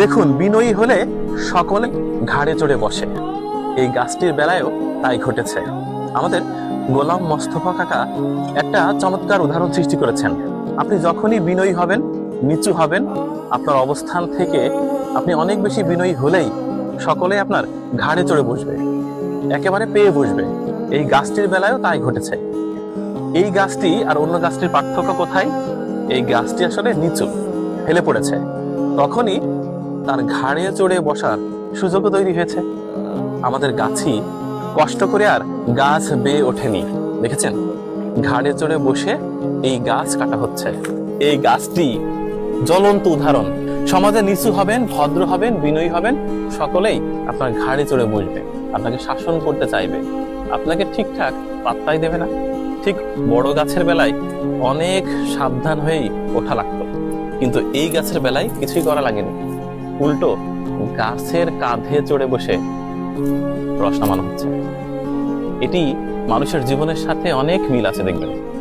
দেখুন, বিনয়ী হলে সকলে ঘাড়ে চড়ে বসে। এই গাছটির বেলায়ও তাই ঘটেছে। আমাদের গোলাম মস্তফা কাকা একটা চমৎকার উদাহরণ সৃষ্টি করেছেন। আপনি যখনই বিনয়ী হবেন, নিচু হবেন, আপনার অবস্থান থেকে আপনি অনেক বেশি বিনয়ী হলেই সকলে আপনার ঘাড়ে চড়ে বসবে, একেবারে পেয়ে বসবে। এই গাছটির বেলায়ও তাই ঘটেছে। এই গাছটি আর অন্য গাছটির পার্থক্য কোথায়? এই গাছটি আসলে নিচু, ফেলে পড়েছে। তখনই তার ঘাড়ে চড়ে বসার সুযোগও তৈরি হয়েছে। আমাদের গাছই কষ্ট করে আর গাছ বেয়ে ওঠেনি, দেখেছেন? ঘাড়ে চড়ে বসে এই গাছ কাটা হচ্ছে। এই গাছটি জ্বলন্ত উদাহরণ। সমাজে নিচু হবেন, ভদ্র হবেন, বিনয়ী হবেন, সকলেই আপনার ঘাড়ে চড়ে বসবে। আপনাকে শাসন করতে চাইবে। আপনাকে ঠিকঠাক পাত্তাই দেবে না। ঠিক বড় গাছের বেলায় অনেক সাবধান হয়েই ওঠা লাগতো। কিন্তু এই গাছের বেলায় কিছুই করা লাগেনি। উল্টো গাছের কাঁধে চড়ে বসে রস নামানো হচ্ছে। এটি মানুষের জীবনের সাথে অনেক মিল আছে দেখবেন।